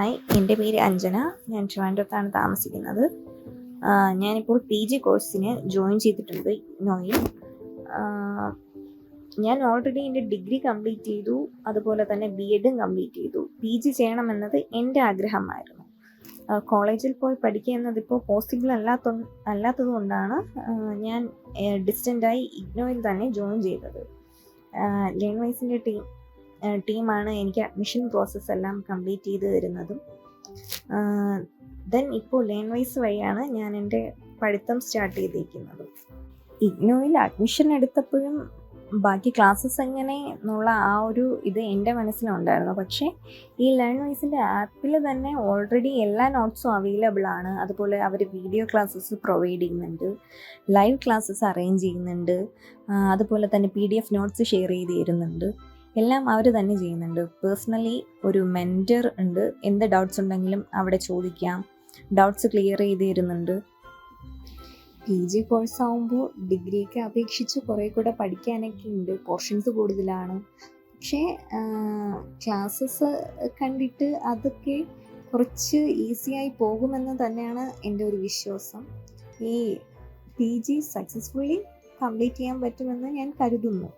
Hi എന്റെ പേര് അഞ്ജന. ഞാൻ ട്രിവാൻഡ്രത്താണ് താമസിക്കുന്നത്. ഞാനിപ്പോൾ പി ജി കോഴ്സിന് ജോയിൻ ചെയ്തിട്ടുണ്ട് നോയിൽ. ഞാൻ ഓൾറെഡി എന്റെ ഡിഗ്രി കംപ്ലീറ്റ് ചെയ്തു. അതുപോലെ തന്നെ ബി എഡും കംപ്ലീറ്റ് ചെയ്തു. പി ജി ചെയ്യണമെന്നത് എന്റെ ആഗ്രഹമായിരുന്നു. കോളേജിൽ പോയി പഠിക്കുക എന്നതിപ്പോൾ പോസിബിൾ അല്ലാത്ത അല്ലാത്തത് കൊണ്ടാണ് ആ, ഞാൻ ഡിസ്റ്റന്റായി ഇഗ്നോയിൽ തന്നെ ജോയിൻ ചെയ്തത്. ലേൺ വൈസിന്റെ ടീം ടീമാണ് എനിക്ക് അഡ്മിഷൻ പ്രോസസ്സ് എല്ലാം കംപ്ലീറ്റ് ചെയ്ത് തരുന്നതും. ദെൻ ഇപ്പോൾ ലേൺ വൈസ് വഴിയാണ് ഞാൻ എന്റെ പഠിത്തം സ്റ്റാർട്ട് ചെയ്തിരിക്കുന്നത്. ഇഗ്നോയിൽ അഡ്മിഷൻ എടുത്തപ്പോഴും ബാക്കി ക്ലാസ്സസ് എങ്ങനെ എന്നുള്ള ആ ഒരു ഇത് എന്റെ മനസ്സിലുണ്ടായിരുന്നു. പക്ഷേ ഈ ലേൺ വൈസിന്റെ ആപ്പിൽ തന്നെ ഓൾറെഡി എല്ലാ നോട്ട്സും അവൈലബിൾ ആണ്. അതുപോലെ അവർ വീഡിയോ ക്ലാസ്സസ് പ്രൊവൈഡ് ചെയ്യുന്നുണ്ട് ലൈവ് ക്ലാസ്സസ് അറേഞ്ച് ചെയ്യുന്നുണ്ട് അതുപോലെ തന്നെ P D F notes share ചെയ്ത് തരുന്നുണ്ട്. എല്ലാം അവർ തന്നെ ചെയ്യുന്നുണ്ട്. പേഴ്സണലി ഒരു മെന്റർ ഉണ്ട്. എന്ത് ഡൗട്ട്സ് ഉണ്ടെങ്കിലും അവിടെ ചോദിക്കാം. ഡൗട്ട്സ് ക്ലിയർ ചെയ്ത് തരുന്നുണ്ട് പി ജി കോഴ്സ് ആകുമ്പോൾ ഡിഗ്രിയൊക്കെ അപേക്ഷിച്ച് കുറേ കൂടെ പഠിക്കാനൊക്കെ ഉണ്ട്. പോർഷൻസ് കൂടുതലാണ്. പക്ഷേ ക്ലാസ്സസ് കണ്ടിട്ട് അതൊക്കെ കുറച്ച് ഈസിയായി പോകുമെന്ന് തന്നെയാണ് എന്റെ ഒരു വിശ്വാസം. ഈ പി ജി സക്സസ്ഫുള്ളി കംപ്ലീറ്റ് ചെയ്യാൻ പറ്റുമെന്ന് ഞാൻ കരുതുന്നു.